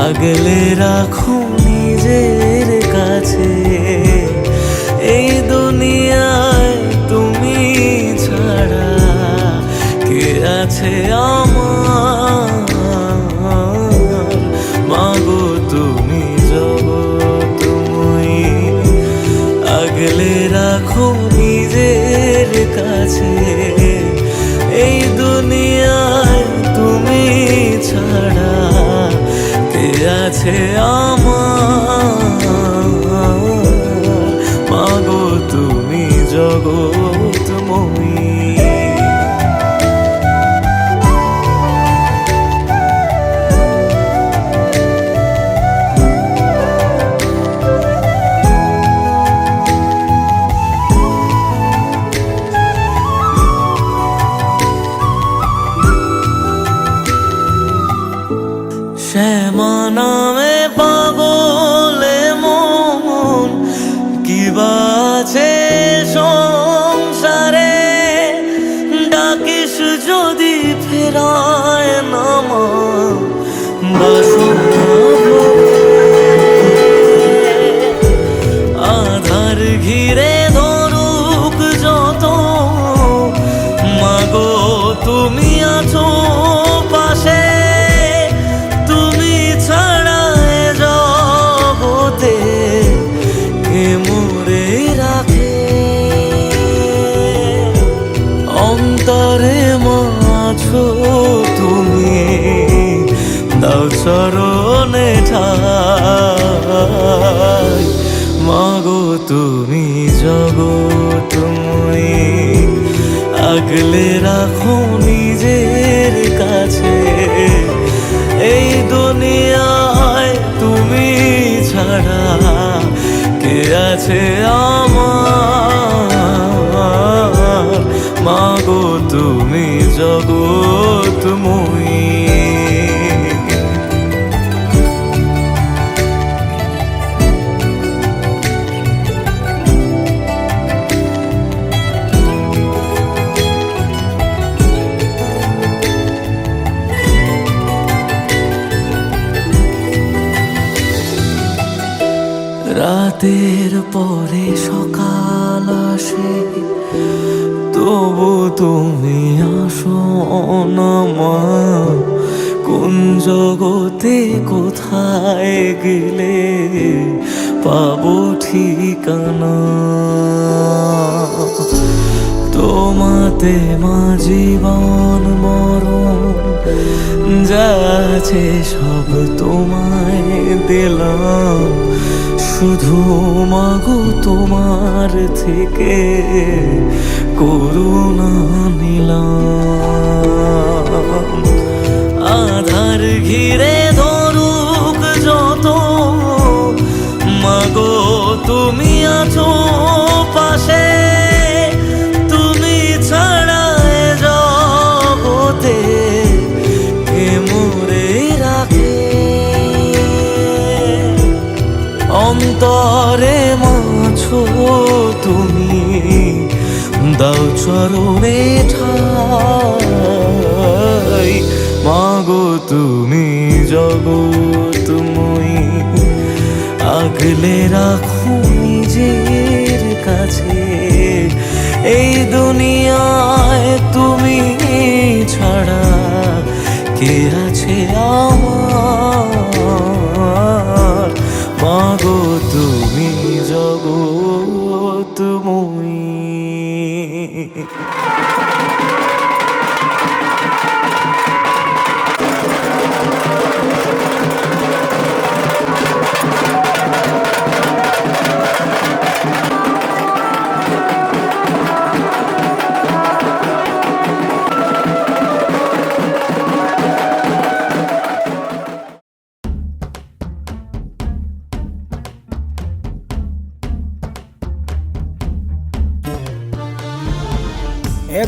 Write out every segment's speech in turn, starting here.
আগলে রাখো নিজের কাছে। এই দুনিয়ায় তুমি ছাড়া কে আছে আমার? আছে আমার যদি ফেরায় নামা আধার ঘিরে ধরুক যত, মাগো, তুমি আছো পাশে, তুমি ছাড়া এ জগতে কে মোরে রাখে? অন্তরে মাছো তুমি? দাও চরণে ঠাই। মাগো তুমি জগৎময়ী আগলে রাখো নিজের কাছে। এই দুনিয়ায় তুমি ছাড়া কে আছে আমার মাগো তুমি জগৎময়ী রাতের পরে সকাল আসে তবু তুমি আসো না মা কোন জগতে কোথায় গেলে পাবো ঠিকানা? তোমাতে মা জীবন মরণ যা সব তোমায় দিলাম। শুধু মাগো তোমার থেকে করুণা নিলাম। আধার ঘিরে ধরুক যত মাগো তুমি আছো অন্তরে মাছো তুমি। দাও চরণে ঠাই। মাগো তুমি জগৎময়ী আগলে রাখো নিজের কাছে। এই দুনিয়ায় তুমি ছাড়া কে আছে আমার? মাগো তুমি জগৎময়ী। এ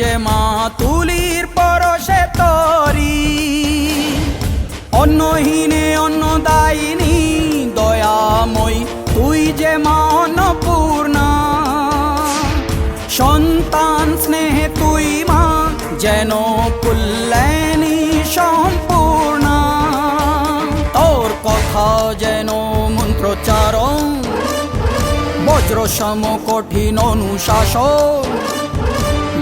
যে মা তুলির পরশে তরি। অন্য দায়িনী দয়াময়, তুই যে মা অন্নপূর্ণা। সন্তান স্নেহে তুই মা, যেন কুল্যাণী সম্পূর্ণা। তোর কথা যেন মন্ত্রচারণ বজ্র সম কঠিন অনুশাসন।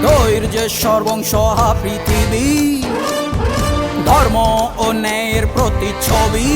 ধৈর্যের সর্বংসহা পৃথিবী ধর্ম ও ন্যায়ের প্রতিচ্ছবি।